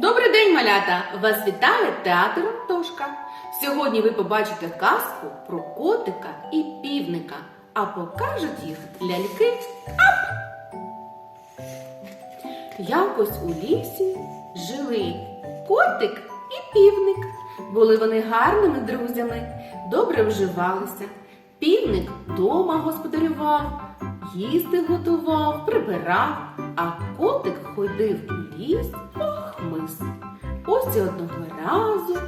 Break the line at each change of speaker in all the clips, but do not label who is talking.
Добрий день, малята! Вас вітає театр Антошка. Сьогодні ви побачите казку про котика і півника, а покажуть їх ляльки. Ап! Якось у лісі жили котик і півник. Були вони гарними друзями, добре вживалися. Півник дома господарював, їсти готував, прибирав, а котик ходив у ліс хмиз. Ось і одного разу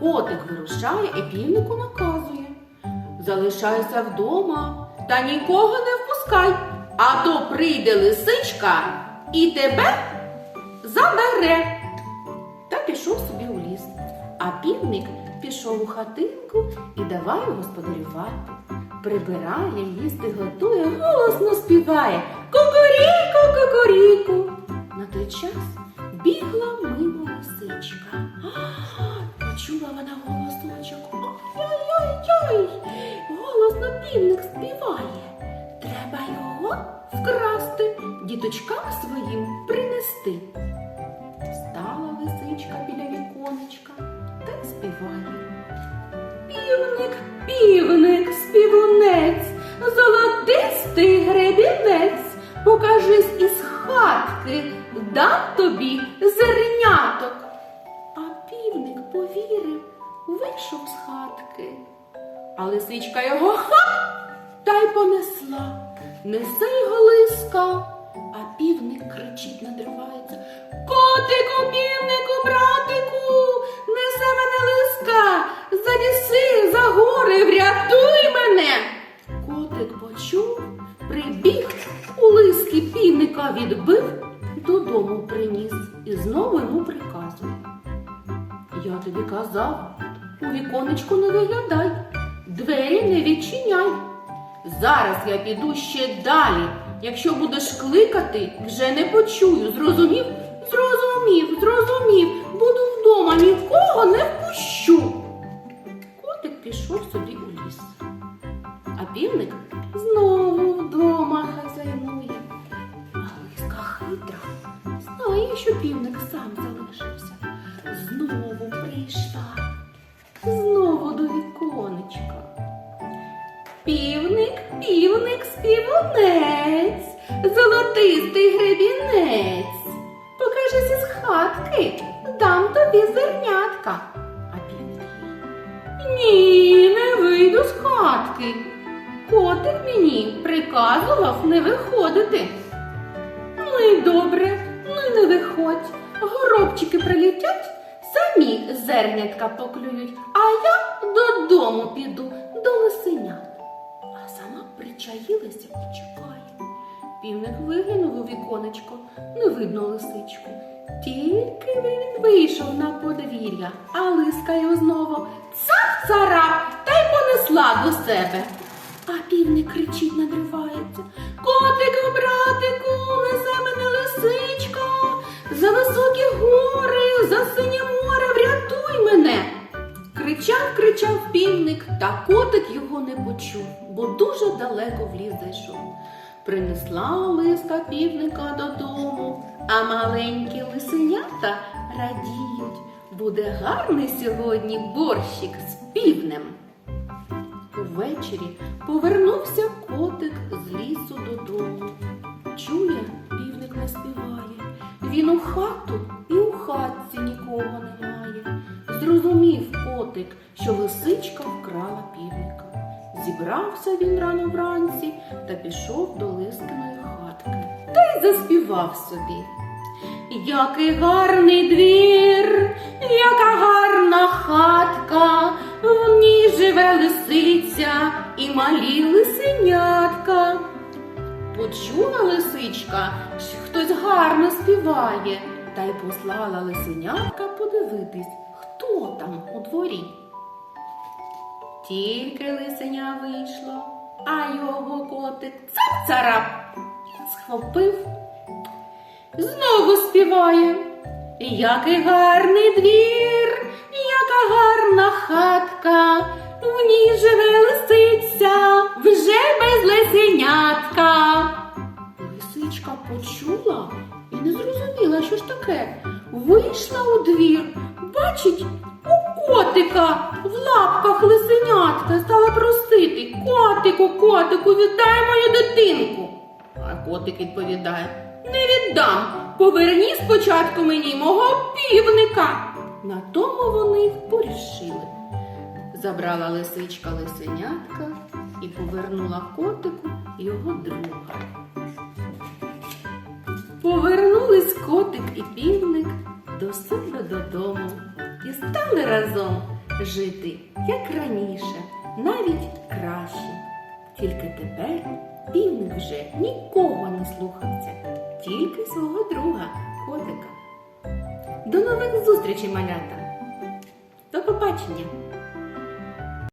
котик вирушає і півнику наказує. Залишайся вдома та нікого не впускай, а то прийде лисичка і тебе забере. Та пішов собі у ліс. А півник пішов у хатинку і давай господарювати. Прибирає, їсти готує, голосно співає Кукуріку, кукуріку. На той час бігла мимо лисичка. Почула вона голосочок. Ой-ой-ой! Голосно півник співає. Треба його вкрасти, діточкам своїм принести. Стала лисичка біля віконечка та й співає. Півник, півник, співунець, золотистий гребінець, покажись із хатки, дам тобі зерняток. А півник повірив, вийшов з хатки. А лисичка його ха та й понесла. Несе його лиска, а півник кричить, надривається. Котику, півнику, відбив, додому приніс і знову йому приказує. Я тобі казав, у віконечку не виглядай, двері не відчиняй. Зараз я піду ще далі. Якщо будеш кликати, вже не почую. Зрозумів? Зрозумів, зрозумів. Буду вдома, нікого не впущу. Котик пішов собі у ліс. А півник знову співунець, золотистий гребінець. Покажись із хатки, дам тобі зернятка. А півник. Ні, не вийду з хатки. Котик мені приказував не виходити. Ну і добре, ну й не виходь. Горобчики прилетять, самі зернятка поклюють, а я додому піду до лисенят. Причаїлася і чекає. Півник виглянув у віконечко, не видно лисичку. Тільки він вийшов на подвір'я, а лиска його знову цап-царап та й понесла до себе. А півник кричить, надривається. Котику, братику, несе мене лисичка, за високі гори, за синє море, врятуй мене. Кричав, кричав півник, та котик його не почув, бо дуже далеко в ліс зайшов. Принесла лиска півника додому, а маленькі лисенята радіють. Буде гарний сьогодні борщик з півнем. Увечері повернувся котик з лісу додому. Чує, півник не співає. Він у хату і у хатці нікого немає. Зрозумів котик, що лисичка вкрала півника. Зібрався він рано вранці та пішов до лискиної хатки. Та й заспівав собі. Який гарний двір, яка гарна хатка, в ній живе лисиця і малі лисенятка. Почула лисичка, що хтось гарно співає, та й послала лисенятка подивитись, хто там у дворі. Тільки лисеня вийшло, а його котик цап-царап схопив знову співає. Який гарний двір, яка гарна хатка, в ній живе лисиця, вже без лисенятка. Лисичка почула і не зрозуміла, що ж таке. вийшла у двір, бачить у котика лапках лисенятка стала просити котику, котику, віддай мою дитинку. А котик відповідає: Не віддам. Поверні спочатку мені мого півника. На тому вони й порішили. Забрала лисичка лисенятка і повернула котику його друга. Повернулись котик і півник до себе додому і стали разом жити, як раніше, навіть краще. Тільки тепер півник вже нікого не слухався, тільки свого друга котика. До нових зустрічей, малята! До побачення!